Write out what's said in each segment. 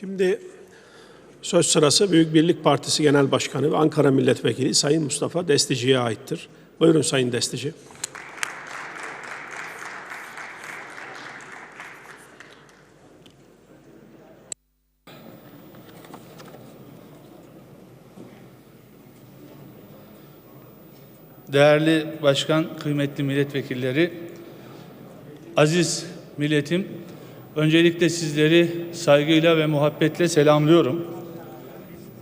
Şimdi söz sırası Büyük Birlik Partisi Genel Başkanı ve Ankara Milletvekili Sayın Mustafa Destici'ye aittir. Buyurun Sayın Destici. Değerli başkan, kıymetli milletvekilleri, aziz milletim, öncelikle sizleri saygıyla ve muhabbetle selamlıyorum.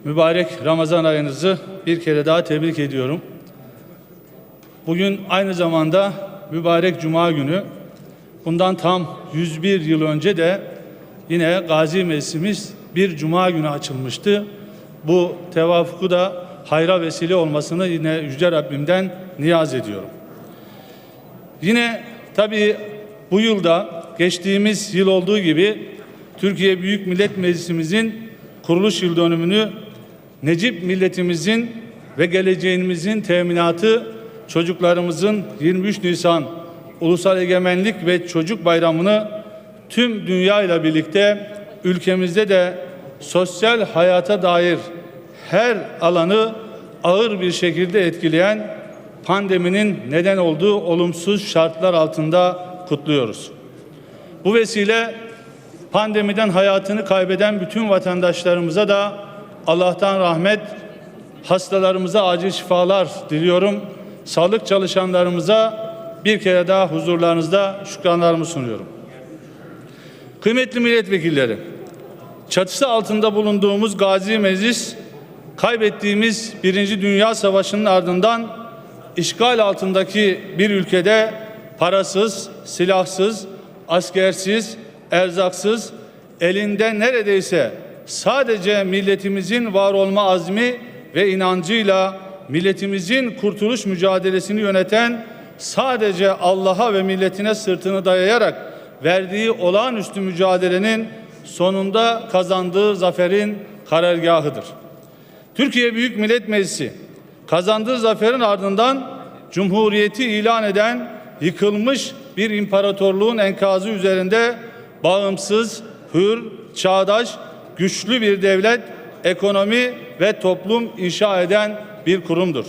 Mübarek Ramazan ayınızı bir kere daha tebrik ediyorum. Bugün aynı zamanda mübarek Cuma günü. Bundan tam 101 yıl önce de yine Gazi Meclisimiz bir Cuma günü açılmıştı. Bu tevafuku da hayra vesile olmasını yine Yüce Rabbimden niyaz ediyorum. Yine tabii bu yılda geçtiğimiz yıl olduğu gibi Türkiye Büyük Millet Meclisimizin kuruluş yıl dönümünü Necip milletimizin ve geleceğimizin teminatı çocuklarımızın 23 Nisan Ulusal Egemenlik ve Çocuk Bayramı'nı tüm dünya ile birlikte ülkemizde de sosyal hayata dair her alanı ağır bir şekilde etkileyen pandeminin neden olduğu olumsuz şartlar altında kutluyoruz. Bu vesile pandemiden hayatını kaybeden bütün vatandaşlarımıza da Allah'tan rahmet, hastalarımıza acil şifalar diliyorum. Sağlık çalışanlarımıza bir kere daha huzurlarınızda şükranlarımı sunuyorum. Kıymetli milletvekilleri, çatısı altında bulunduğumuz Gazi Meclis, kaybettiğimiz Birinci Dünya Savaşı'nın ardından işgal altındaki bir ülkede parasız, silahsız, askersiz, erzaksız, elinde neredeyse sadece milletimizin var olma azmi ve inancıyla milletimizin kurtuluş mücadelesini yöneten sadece Allah'a ve milletine sırtını dayayarak verdiği olağanüstü mücadelenin sonunda kazandığı zaferin karargahıdır. Türkiye Büyük Millet Meclisi kazandığı zaferin ardından Cumhuriyeti ilan eden yıkılmış bir imparatorluğun enkazı üzerinde bağımsız, hür, çağdaş, güçlü bir devlet, ekonomi ve toplum inşa eden bir kurumdur.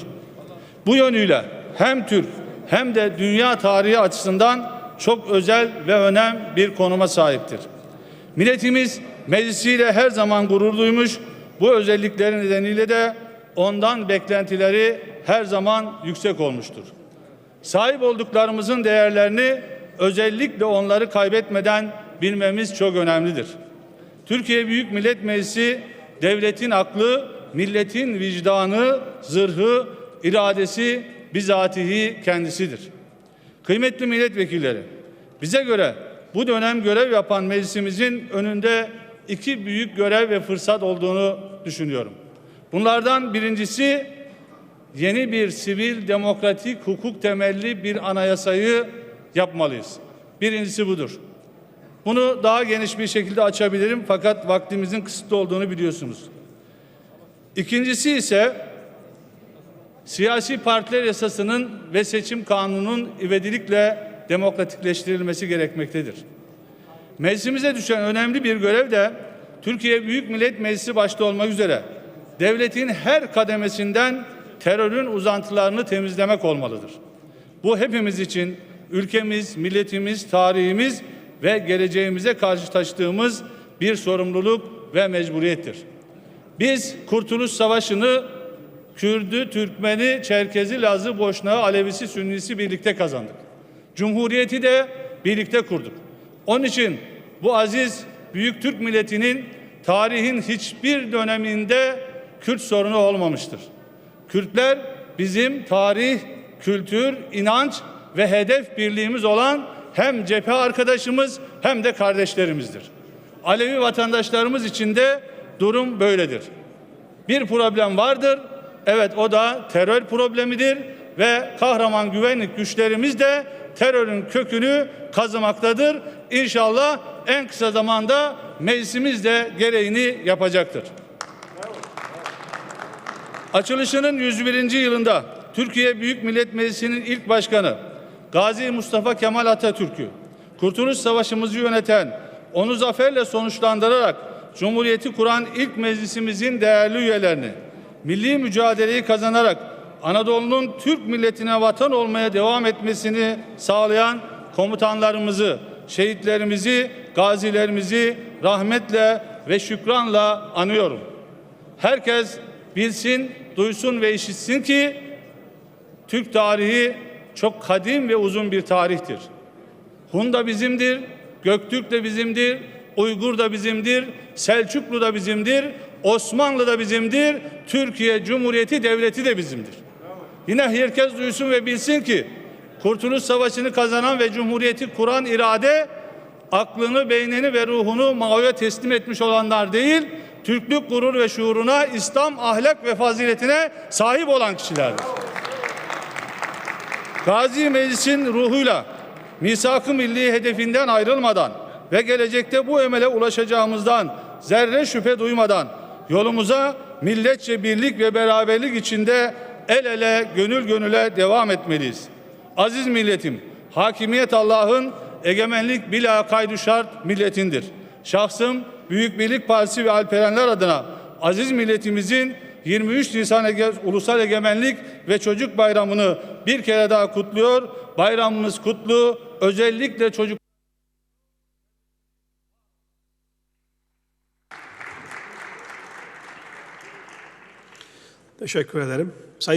Bu yönüyle hem Türk hem de dünya tarihi açısından çok özel ve önem bir konuma sahiptir. Milletimiz meclisiyle her zaman gurur duymuş, bu özellikleri nedeniyle de ondan beklentileri her zaman yüksek olmuştur. Sahip olduklarımızın değerlerini özellikle onları kaybetmeden bilmemiz çok önemlidir. Türkiye Büyük Millet Meclisi devletin aklı, milletin vicdanı, zırhı, iradesi bizatihi kendisidir. Kıymetli milletvekilleri, bize göre bu dönem görev yapan meclisimizin önünde iki büyük görev ve fırsat olduğunu düşünüyorum. Bunlardan birincisi yeni bir sivil demokratik hukuk temelli bir anayasayı yapmalıyız. Birincisi budur. Bunu daha geniş bir şekilde açabilirim fakat vaktimizin kısıtlı olduğunu biliyorsunuz. İkincisi ise siyasi partiler yasasının ve seçim kanununun ivedilikle demokratikleştirilmesi gerekmektedir. Meclisimize düşen önemli bir görev de Türkiye Büyük Millet Meclisi başta olmak üzere devletin her kademesinden terörün uzantılarını temizlemek olmalıdır. Bu hepimiz için ülkemiz, milletimiz, tarihimiz ve geleceğimize karşı taşıdığımız bir sorumluluk ve mecburiyettir. Biz Kurtuluş Savaşı'nı Kürdü, Türkmeni, Çerkezi, Lazı, Boşnağı, Alevisi, Sünnisi birlikte kazandık. Cumhuriyeti de birlikte kurduk. Onun için bu aziz büyük Türk milletinin tarihin hiçbir döneminde Kürt sorunu olmamıştır. Kürtler bizim tarih, kültür, inanç ve hedef birliğimiz olan hem cephe arkadaşımız hem de kardeşlerimizdir. Alevi vatandaşlarımız için de durum böyledir. Bir problem vardır. Evet o da terör problemidir ve kahraman güvenlik güçlerimiz de terörün kökünü kazımaktadır. İnşallah en kısa zamanda meclisimiz de gereğini yapacaktır. Açılışının 101. yılında Türkiye Büyük Millet Meclisi'nin ilk başkanı Gazi Mustafa Kemal Atatürk'ü Kurtuluş Savaşımızı yöneten, onu zaferle sonuçlandırarak Cumhuriyeti kuran ilk meclisimizin değerli üyelerini, milli mücadeleyi kazanarak Anadolu'nun Türk milletine vatan olmaya devam etmesini sağlayan komutanlarımızı, şehitlerimizi, gazilerimizi rahmetle ve şükranla anıyorum. Herkes bilsin, duysun ve işitsin ki Türk tarihi çok kadim ve uzun bir tarihtir. Hun da bizimdir, Göktürk de bizimdir, Uygur da bizimdir, Selçuklu da bizimdir, Osmanlı da bizimdir, Türkiye Cumhuriyeti Devleti de bizimdir. Yine herkes duysun ve bilsin ki Kurtuluş Savaşı'nı kazanan ve Cumhuriyeti kuran irade aklını, beynini ve ruhunu Mao'ya teslim etmiş olanlar değil, Türklük gurur ve şuuruna, İslam ahlak ve faziletine sahip olan kişilerdir. Gazi Meclis'in ruhuyla misak-ı milli hedefinden ayrılmadan ve gelecekte bu emele ulaşacağımızdan zerre şüphe duymadan yolumuza milletçe birlik ve beraberlik içinde el ele gönül gönüle devam etmeliyiz. Aziz milletim, hakimiyet Allah'ın egemenlik bila kaydu şart milletindir. Şahsım Büyük Birlik Partisi ve Alperenler adına aziz milletimizin 23 Nisan Ege, Ulusal Egemenlik ve Çocuk Bayramı'nı bir kere daha kutluyor. Bayramımız kutlu. Özellikle çocuk Teşekkür ederim. Sayın